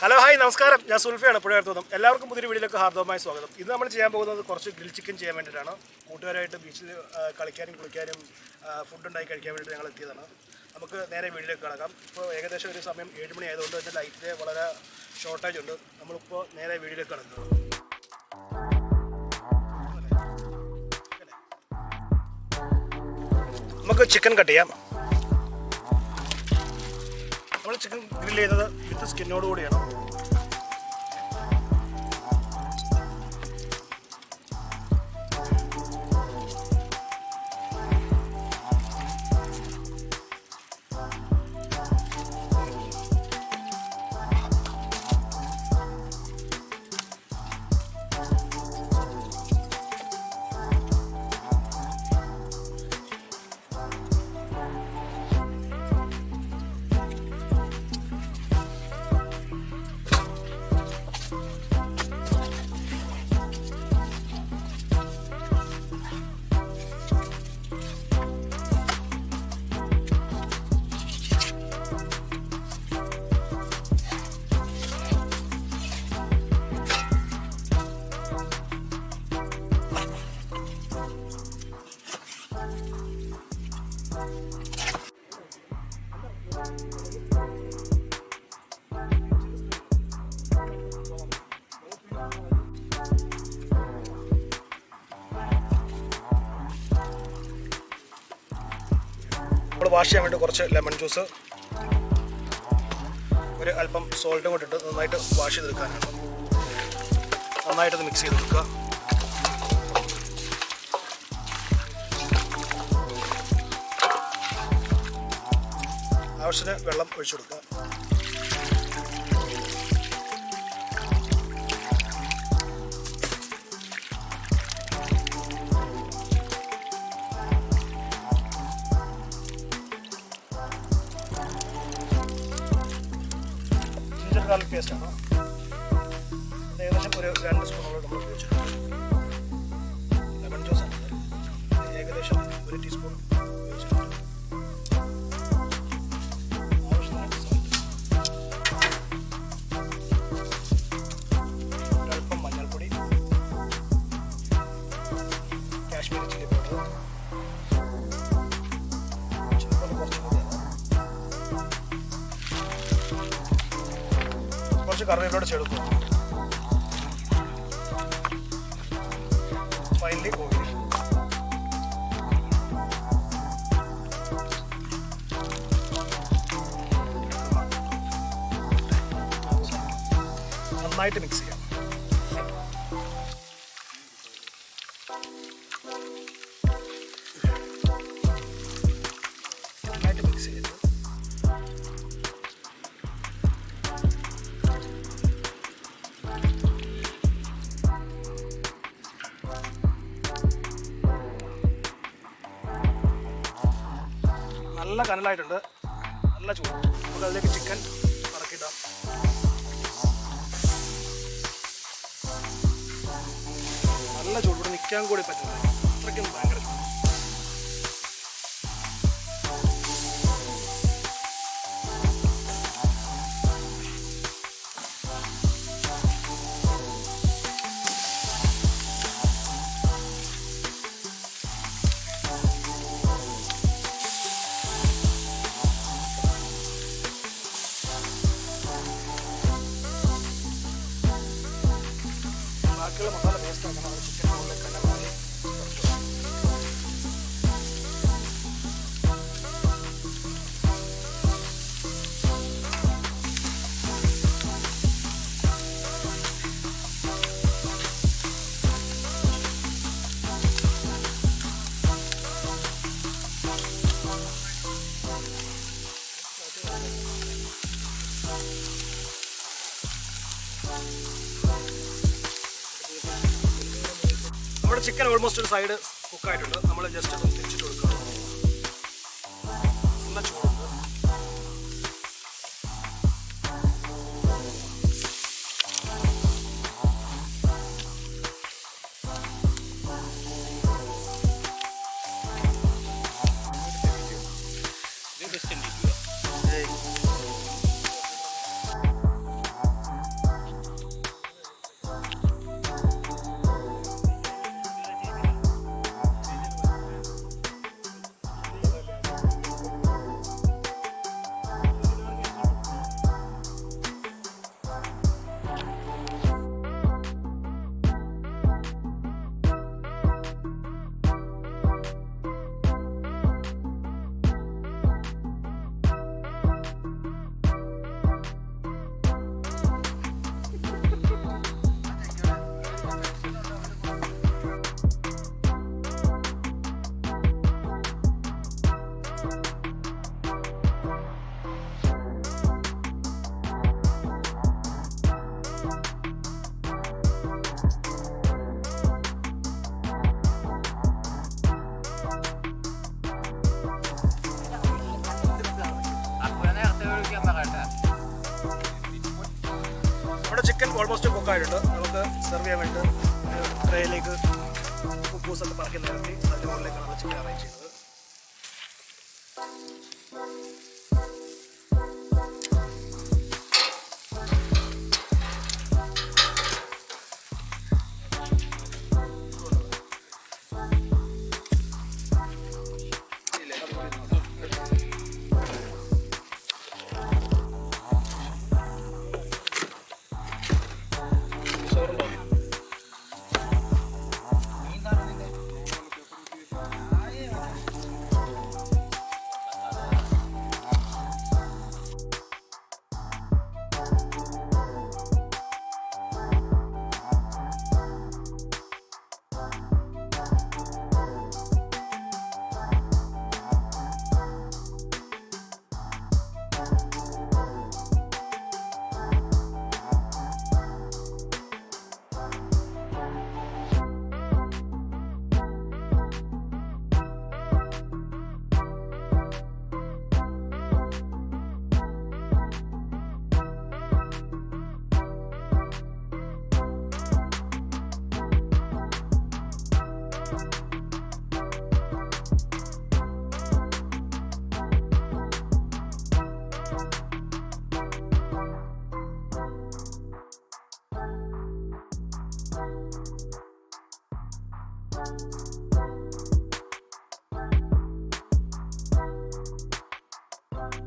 Hello hi നമസ്കാരം. ഞാൻ സുൽഫിയാണ്. പുഴയർത്തോന്നും എല്ലാവർക്കും പുതിയൊരു വീഡിയോയിലേക്ക് ഹാർദവമായ സ്വാഗതം. ഇന്ന് നമ്മൾ ചെയ്യാൻ പോകുന്നത് കുറച്ച് ഗ്രിൽ ചിക്കൻ ചെയ്യാൻ വേണ്ടിയിട്ടാണ്. കൂട്ടുകാരായിട്ട് ബീച്ചിൽ കളിക്കാനും കുളിക്കാനും ഫുഡ് ഉണ്ടാക്കി കഴിക്കാൻ വേണ്ടിയിട്ട് ഞങ്ങൾ എത്തിയതാണ്. നമുക്ക് നേരെ വീട്ടിലേക്ക് കിടക്കാം. ഇപ്പോൾ ഏകദേശം ഒരു സമയം ഏഴ് മണി ആയതുകൊണ്ട് തന്നെ ലൈറ്റിന്റെ വളരെ ഷോർട്ടേജ് ഉണ്ട്. നമ്മളിപ്പോൾ നേരെ വീട്ടിലേക്ക് കിടക്കുന്നത് നമുക്ക് ചിക്കൻ കട്ട് ചെയ്യാം. ചിക്കൻ ഗ്രില്ല് ചെയ്യുന്നത് വിത്ത് സ്കിന്നോട് കൂടിയാണ്. വാഷ് ചെയ്യാൻ വേണ്ടി കുറച്ച് ലെമൺ ജ്യൂസ് ഒരു അല്പം സോൾട്ടും കൊണ്ടിട്ട് നന്നായിട്ട് വാഷ് ചെയ്തെടുക്കാനാണ്. നന്നായിട്ട് മിക്സ് ചെയ്തെടുക്കുക. ആവശ്യത്തിന് വെള്ളം ഒഴിച്ചു കൊടുക്കുക. അത് ഒരു രണ്ട് സ്പൂണോളം നമ്മൾ ഉപയോഗിച്ചിട്ടുണ്ട് ലെമൺ ജ്യൂസ് ആണ് ഏകദേശം ഒരു ടീസ്പൂൺ ഉപയോഗിച്ചിട്ടുണ്ട്. ഒരല്പം മഞ്ഞൾപ്പൊടി. Kashmiri chilli powder. കുറച്ച് കറിവേപ്പിലോട് ചേർക്കും ഫൈനലി ഓയിൽ നന്നായിട്ട് മിക്സ് ചെയ്യാം. നല്ല കനലായിട്ടുണ്ട്. നല്ല ചൂട്. നമുക്ക് അതിലേക്ക് ചിക്കൻ ഇറക്കിയിടാം നല്ല ചൂട് ഇവിടെ നിൽക്കാൻ കൂടി പറ്റുന്നത് അത്രയ്ക്കും ഭയങ്കര നമ്മുടെ ചിക്കൻ ഓൾമോസ്റ്റ് ഒരു സൈഡ് കുക്കായിട്ടുണ്ട് നമ്മൾ ജസ്റ്റ് ഒന്ന് തിരിച്ചിട്ട് കൊടുക്കുക നല്ല ചൂടുണ്ട് ഓൾമോസ്റ്റ് കുക്കായിട്ടുണ്ട് നമുക്ക് സെർവ് ചെയ്യാൻ വേണ്ടി ട്രേയിലേക്ക് കുക്കൂസൊക്കെ പറക്കി നിരത്തി അതിന്റെ മുകളിലേക്കാണ് ചിക്കൻ അറേഞ്ച് ചെയ്യുന്നത് Bye.